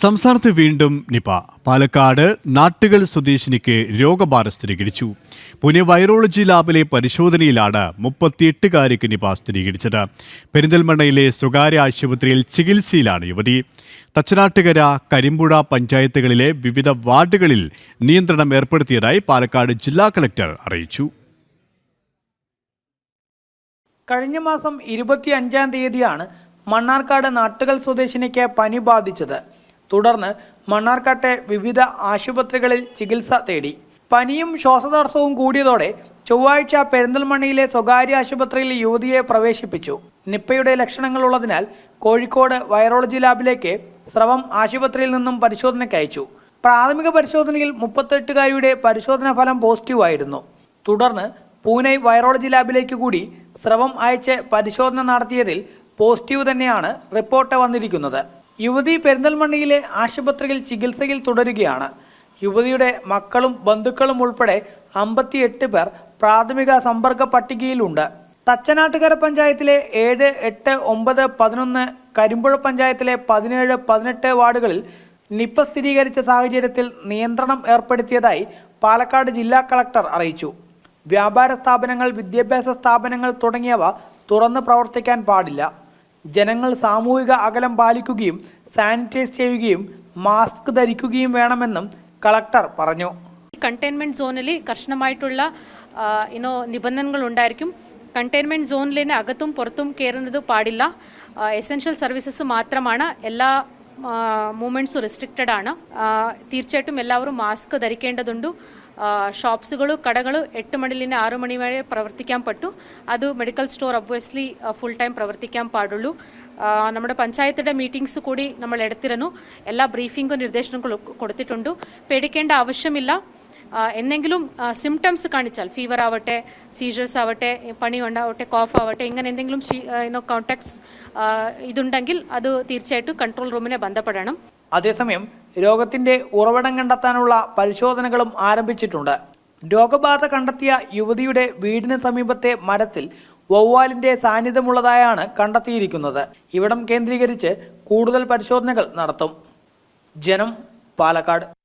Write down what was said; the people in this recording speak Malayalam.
സംസ്ഥാനത്ത് വീണ്ടും നിപ. പാലക്കാട് നാട്ടുകൾ സ്വദേശിനിക്ക് രോഗബാധ സ്ഥിരീകരിച്ചു. പുനെ വൈറോളജി ലാബിലെ പരിശോധനയിലാണ് മുപ്പത്തിയെട്ടുകാരിക്ക് നിപ സ്ഥിരീകരിച്ചത്. പെരിന്തൽമണ്ണയിലെ സ്വകാര്യ ആശുപത്രിയിൽ ചികിത്സയിലാണ് യുവതി. തച്ചനാട്ടുകര കരിമ്പുഴ പഞ്ചായത്തുകളിലെ വിവിധ വാർഡുകളിൽ നിയന്ത്രണം ഏർപ്പെടുത്തിയതായി പാലക്കാട് ജില്ലാ കളക്ടർ അറിയിച്ചു. കഴിഞ്ഞ മാസം ഇരുപത്തി അഞ്ചാം തീയതിയാണ് മണ്ണാർക്കാട് നാട്ടുകൾ സ്വദേശിനിക്ക് പനി ബാധിച്ചത്. തുടർന്ന് മണ്ണാർക്കാട്ടെ വിവിധ ആശുപത്രികളിൽ ചികിത്സ തേടി. പനിയും ശ്വാസതടസ്സവും കൂടിയതോടെ ചൊവ്വാഴ്ച പെരിന്തൽമണ്ണയിലെ സ്വകാര്യ ആശുപത്രിയിൽ യുവതിയെ പ്രവേശിപ്പിച്ചു. നിപ്പയുടെ ലക്ഷണങ്ങളുള്ളതിനാൽ കോഴിക്കോട് വൈറോളജി ലാബിലേക്ക് സ്രവം ആശുപത്രിയിൽ നിന്നും പരിശോധനയ്ക്ക് അയച്ചു. പ്രാഥമിക പരിശോധനയിൽ മുപ്പത്തെട്ടുകാരിയുടെ പരിശോധനാ ഫലം പോസിറ്റീവായിരുന്നു തുടർന്ന് പൂനെ വൈറോളജി ലാബിലേക്ക് കൂടി സ്രവം അയച്ച് പരിശോധന നടത്തിയതിൽ പോസിറ്റീവ് തന്നെയാണ് റിപ്പോർട്ട് വന്നിരിക്കുന്നത്. യുവതി പെരിന്തൽമണ്ണയിലെ ആശുപത്രിയിൽ ചികിത്സയിൽ തുടരുകയാണ്. യുവതിയുടെ മക്കളും ബന്ധുക്കളും ഉൾപ്പെടെ അമ്പത്തിയെട്ട് പേർ പ്രാഥമിക സമ്പർക്ക പട്ടികയിലുണ്ട്. തച്ചനാട്ടുകര പഞ്ചായത്തിലെ ഏഴ് എട്ട് ഒമ്പത് പതിനൊന്ന് കരിമ്പുഴ പഞ്ചായത്തിലെ പതിനേഴ് പതിനെട്ട് വാർഡുകളിൽ നിപ്പ സ്ഥിരീകരിച്ച സാഹചര്യത്തിൽ നിയന്ത്രണം ഏർപ്പെടുത്തിയതായി പാലക്കാട് ജില്ലാ കളക്ടർ അറിയിച്ചു. വ്യാപാര സ്ഥാപനങ്ങൾ വിദ്യാഭ്യാസ സ്ഥാപനങ്ങൾ തുടങ്ങിയവ തുറന്ന് പ്രവർത്തിക്കാൻ പാടില്ല. ജനങ്ങൾ സാമൂഹിക അകലം പാലിക്കുകയും സാനിറ്റൈസ് ചെയ്യുകയും മാസ്ക് ധരിക്കുകയും വേണമെന്നും കളക്ടർ പറഞ്ഞു. കണ്ടെയ്ൻമെന്റ് സോണിൽ കർശനമായിട്ടുള്ള ഇനോ നിബന്ധനകൾ ഉണ്ടായിരിക്കും. കണ്ടെയ്ൻമെന്റ് സോണിൽ തന്നെ അകത്തും പുറത്തും കയറുന്നത് പാടില്ല. എസെൻഷ്യൽ സർവീസസ് മാത്രമാണ്. എല്ലാ മൂവ്മെന്റ്സും റെസ്ട്രിക്റ്റഡ് ആണ്. തീർച്ചയായിട്ടും എല്ലാവരും മാസ്ക് ധരിക്കേണ്ടതുണ്ട്. ഷോപ്സുകൾ കടകളും എട്ട് മണിയിൽ നിന്ന് ആറ് മണി വരെ പ്രവർത്തിക്കാൻ പറ്റൂ. അത് medical store obviously full time പ്രവർത്തിക്കാൻ പാടുള്ളൂ. നമ്മുടെ പഞ്ചായത്തിന്റെ മീറ്റിംഗ്സ് കൂടി നമ്മൾ എടുത്തിരുന്നു. എല്ലാ ബ്രീഫിംഗും നിർദ്ദേശങ്ങളും കൊടുത്തിട്ടുണ്ട്. പേടിക്കേണ്ട ആവശ്യമില്ല. എന്തെങ്കിലും സിംറ്റംസ് കാണിച്ചാൽ ഫീവർ ആവട്ടെ സീഷേഴ്സ് ആവട്ടെ പണി ഉണ്ടാവട്ടെ കോഫ് ആവട്ടെ ഇങ്ങനെ എന്തെങ്കിലും കോൺടാക്ട്സ് ഇതുണ്ടെങ്കിൽ അത് തീർച്ചയായിട്ടും കൺട്രോൾ റൂമിനെ ബന്ധപ്പെടണം. അതേസമയം രോഗത്തിന്റെ ഉറവിടം കണ്ടെത്താനുള്ള പരിശോധനകളും ആരംഭിച്ചിട്ടുണ്ട്. രോഗബാധ കണ്ടെത്തിയ യുവതിയുടെ വീടിന് സമീപത്തെ മരത്തിൽ വവ്വാലിന്റെ സാന്നിധ്യമുള്ളതായാണ് കണ്ടെത്തിയിരിക്കുന്നത്. ഇവിടം കേന്ദ്രീകരിച്ച് കൂടുതൽ പരിശോധനകൾ നടത്തും. ജനം പാലക്കാട്.